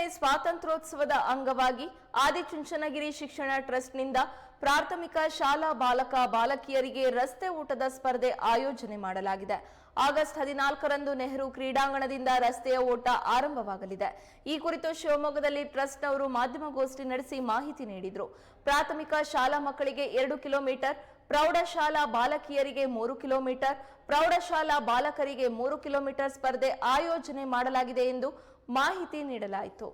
ಎಪ್ಪತ್ತೈದನೇ ಸ್ವಾತಂತ್ರ್ಯೋತ್ಸವದ ಅಂಗವಾಗಿ ಆದಿಚುಂಚನಗಿರಿ ಶಿಕ್ಷಣ ಟ್ರಸ್ಟ್ನಿಂದ ಪ್ರಾಥಮಿಕ ಶಾಲಾ ಬಾಲಕ ಬಾಲಕಿಯರಿಗೆ ರಸ್ತೆ ಊಟದ ಸ್ಪರ್ಧೆ ಆಯೋಜನೆ ಮಾಡಲಾಗಿದೆ. ಆಗಸ್ಟ್ ಹದಿನಾಲ್ಕರಂದು ನೆಹರು ಕ್ರೀಡಾಂಗಣದಿಂದ ರಸ್ತೆಯ ಓಟ ಆರಂಭವಾಗಲಿದೆ. ಈ ಕುರಿತು ಶಿವಮೊಗ್ಗದಲ್ಲಿ ಟ್ರಸ್ಟ್ನವರು ಮಾಧ್ಯಮಗೋಷ್ಠಿ ನಡೆಸಿ ಮಾಹಿತಿ ನೀಡಿದರು. ಪ್ರಾಥಮಿಕ ಶಾಲಾ ಮಕ್ಕಳಿಗೆ ಎರಡು ಕಿಲೋಮೀಟರ್ ಪ್ರೌಢಶಾಲಾ ಬಾಲಕಿಯರಿಗೆ ಮೂರು ಕಿಲೋಮೀಟರ್ ಪ್ರೌಢಶಾಲಾ ಬಾಲಕರಿಗೆ ಮೂರು ಕಿಲೋಮೀಟರ್ ಸ್ಪರ್ಧೆ ಆಯೋಜನೆ ಮಾಡಲಾಗಿದೆ ಎಂದು ಮಾಹಿತಿ ನೀಡಲಾಯಿತು.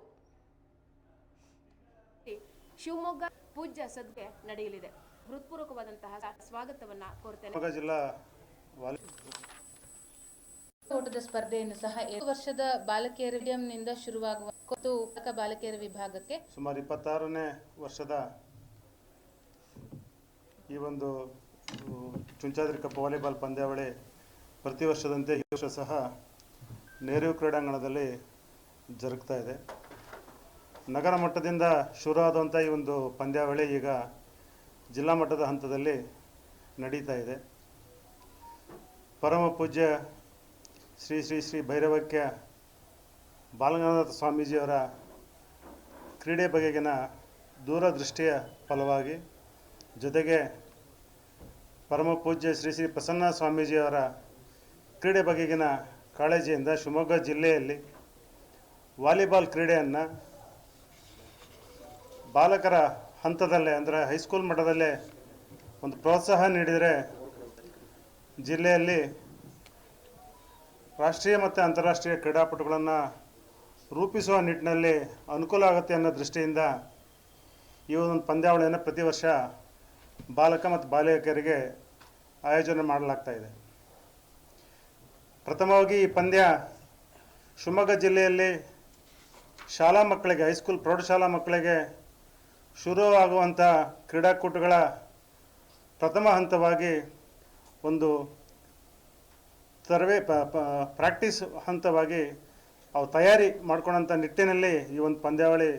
ಶಿವಮೊಗ್ಗ ಪೂಜ್ಯ ಸದ್ಗೆ ನಡೆಯಲಿದೆ. ಹೃತ್ಪೂರ್ವಕವಾದಂತಹ ಸ್ವಾಗತವನ್ನ ಕೋರ್ತೇನೆ. ಜಿಲ್ಲಾ ಓಟದ ಸ್ಪರ್ಧೆಯನ್ನು ಸಹ ಎರಡು ವರ್ಷದ ಬಾಲಕಿಯರ ನಿಂದ ಶುರುವಾಗುವ ಬಾಲಕಿಯರ ವಿಭಾಗಕ್ಕೆ ಸುಮಾರು ಇಪ್ಪತ್ತಾರನೇ ವರ್ಷದ ಈ ಒಂದು ಚುಂಚಾದ್ರಿ ಕಪ್ ವಾಲಿಬಾಲ್ ಪಂದ್ಯಾವಳಿ ಪ್ರತಿ ವರ್ಷದಂತೆ ಈ ವರ್ಷ ಸಹ ನೆಹರು ಕ್ರೀಡಾಂಗಣದಲ್ಲಿ ಜರುಗ್ತಾ ಇದೆ. ನಗರ ಮಟ್ಟದಿಂದ ಶುರುವಾದಂಥ ಈ ಒಂದು ಪಂದ್ಯಾವಳಿ ಈಗ ಜಿಲ್ಲಾ ಮಟ್ಟದ ಹಂತದಲ್ಲಿ ನಡೀತಾ ಇದೆ. ಪರಮ ಪೂಜ್ಯ ಶ್ರೀ ಶ್ರೀ ಶ್ರೀ ಭೈರವಕ್ಯ ಬಾಲಗಂಗಾಧರ ಸ್ವಾಮೀಜಿಯವರ ಕ್ರೀಡೆ ಬಗೆಗಿನ ದೂರದೃಷ್ಟಿಯ ಫಲವಾಗಿ ಜೊತೆಗೆ ಪರಮ ಪೂಜ್ಯ ಶ್ರೀ ಶ್ರೀ ಪ್ರಸನ್ನ ಸ್ವಾಮೀಜಿಯವರ ಕ್ರೀಡೆ ಬಗೆಗಿನ ಕಾಳಜಿಯಿಂದ ಶಿವಮೊಗ್ಗ ಜಿಲ್ಲೆಯಲ್ಲಿ ವಾಲಿಬಾಲ್ ಕ್ರೀಡೆಯನ್ನು ಬಾಲಕರ ಹಂತದಲ್ಲೇ, ಅಂದರೆ ಹೈಸ್ಕೂಲ್ ಮಟ್ಟದಲ್ಲೇ ಒಂದು ಪ್ರೋತ್ಸಾಹ ನೀಡಿದರೆ ಜಿಲ್ಲೆಯಲ್ಲಿ ರಾಷ್ಟ್ರೀಯ ಮತ್ತು ಅಂತಾರಾಷ್ಟ್ರೀಯ ಕ್ರೀಡಾಪಟುಗಳನ್ನು ರೂಪಿಸುವ ನಿಟ್ಟಿನಲ್ಲಿ ಅನುಕೂಲ ಆಗುತ್ತೆ ಅನ್ನೋ ದೃಷ್ಟಿಯಿಂದ ಈ ಒಂದು ಪಂದ್ಯಾವಳಿಯನ್ನು ಪ್ರತಿ ವರ್ಷ ಬಾಲಕ ಮತ್ತು ಬಾಲಕಿಯರಿಗೆ ಆಯೋಜನೆ ಮಾಡಲಾಗ್ತಾ ಇದೆ. ಪ್ರಥಮವಾಗಿ ಈ ಪಂದ್ಯ ಶಿವಮೊಗ್ಗ ಜಿಲ್ಲೆಯಲ್ಲಿ ಶಾಲಾ ಮಕ್ಕಳಿಗೆ ಹೈಸ್ಕೂಲ್ ಪ್ರೌಢಶಾಲಾ ಮಕ್ಕಳಿಗೆ ಶುರುವಾಗುವಂಥ ಕ್ರೀಡಾಕೂಟಗಳ ಪ್ರಥಮ ಹಂತವಾಗಿ ಒಂದು ಸರ್ವೇ ಪ್ರಾಕ್ಟೀಸ್ ಹಂತವಾಗಿ ಅವು ತಯಾರಿ ಮಾಡ್ಕೊಳ್ಳೋಂಥ ನಿಟ್ಟಿನಲ್ಲಿ ಈ ಒಂದು ಪಂದ್ಯಾವಳಿ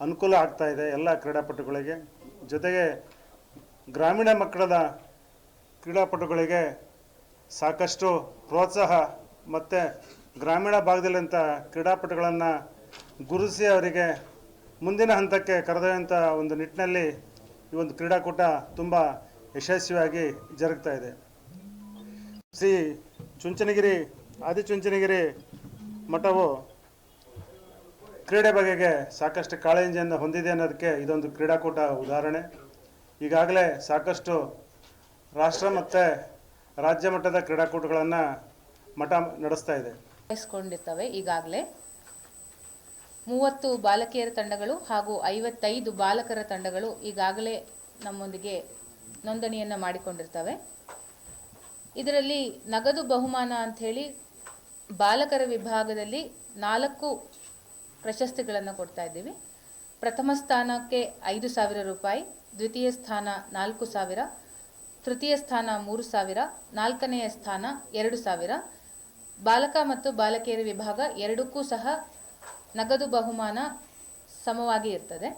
ಅನುಕೂಲ ಆಗ್ತಾ ಇದೆ ಎಲ್ಲ ಕ್ರೀಡಾಪಟುಗಳಿಗೆ. ಜೊತೆಗೆ ಗ್ರಾಮೀಣ ಮಕ್ಕಳ ಕ್ರೀಡಾಪಟುಗಳಿಗೆ ಸಾಕಷ್ಟು ಪ್ರೋತ್ಸಾಹ ಮತ್ತು ಗ್ರಾಮೀಣ ಭಾಗದಲ್ಲಿಂಥ ಕ್ರೀಡಾಪಟುಗಳನ್ನು ಗುರುತಿಸಿ ಅವರಿಗೆ ಮುಂದಿನ ಹಂತಕ್ಕೆ ಕರೆದೊಯ್ಯುವಂಥ ಒಂದು ನಿಟ್ಟಿನಲ್ಲಿ ಈ ಒಂದು ಕ್ರೀಡಾಕೂಟ ತುಂಬ ಯಶಸ್ವಿಯಾಗಿ ಜರುಗ್ತಾ ಇದೆ. ಶ್ರೀ ಚುಂಚನಗಿರಿ ಆದಿಚುಂಚನಗಿರಿ ಮಠವು ಕ್ರೀಡೆ ಬಗೆಗೆ ಸಾಕಷ್ಟು ಕಾಳಜಿಯನ್ನು ಹೊಂದಿದೆ ಅನ್ನೋದಕ್ಕೆ ಇದೊಂದು ಕ್ರೀಡಾಕೂಟ ಉದಾಹರಣೆ. ಈಗಾಗಲೇ ಸಾಕಷ್ಟು ರಾಷ್ಟ್ರ ಮತ್ತು ರಾಜ್ಯ ಮಟ್ಟದ ಕ್ರೀಡಾಕೂಟಗಳನ್ನು ಮಠ ನಡೆಸ್ತಾ ಇದೆ. ವಹಿಸ್ಕೊಂಡಿರ್ತವೆ ಈಗಾಗಲೇ ಮೂವತ್ತು ಬಾಲಕಿಯರ ತಂಡಗಳು ಹಾಗೂ ಐವತ್ತೈದು ಬಾಲಕರ ತಂಡಗಳು ಈಗಾಗಲೇ ನಮ್ಮೊಂದಿಗೆ ನೋಂದಣಿಯನ್ನು ಮಾಡಿಕೊಂಡಿರ್ತವೆ. ಇದರಲ್ಲಿ ನಗದು ಬಹುಮಾನ ಅಂಥೇಳಿ ಬಾಲಕರ ವಿಭಾಗದಲ್ಲಿ ನಾಲ್ಕು ಪ್ರಶಸ್ತಿಗಳನ್ನು ಕೊಡ್ತಾ ಇದ್ದೀವಿ. ಪ್ರಥಮ ಸ್ಥಾನಕ್ಕೆ ಐದು ಸಾವಿರ ರೂಪಾಯಿ ದ್ವಿತೀಯ ಸ್ಥಾನ ನಾಲ್ಕು ಸಾವಿರ, ತೃತೀಯ ಸ್ಥಾನ ಮೂರು ಸಾವಿರ ನಾಲ್ಕನೆಯ ಸ್ಥಾನ ಎರಡು ಸಾವಿರ. ಬಾಲಕ ಮತ್ತು ಬಾಲಕಿಯರ ವಿಭಾಗ ಎರಡಕ್ಕೂ ಸಹ ನಗದು ಬಹುಮಾನ ಸಮವಾಗಿ ಇರ್ತದೆ.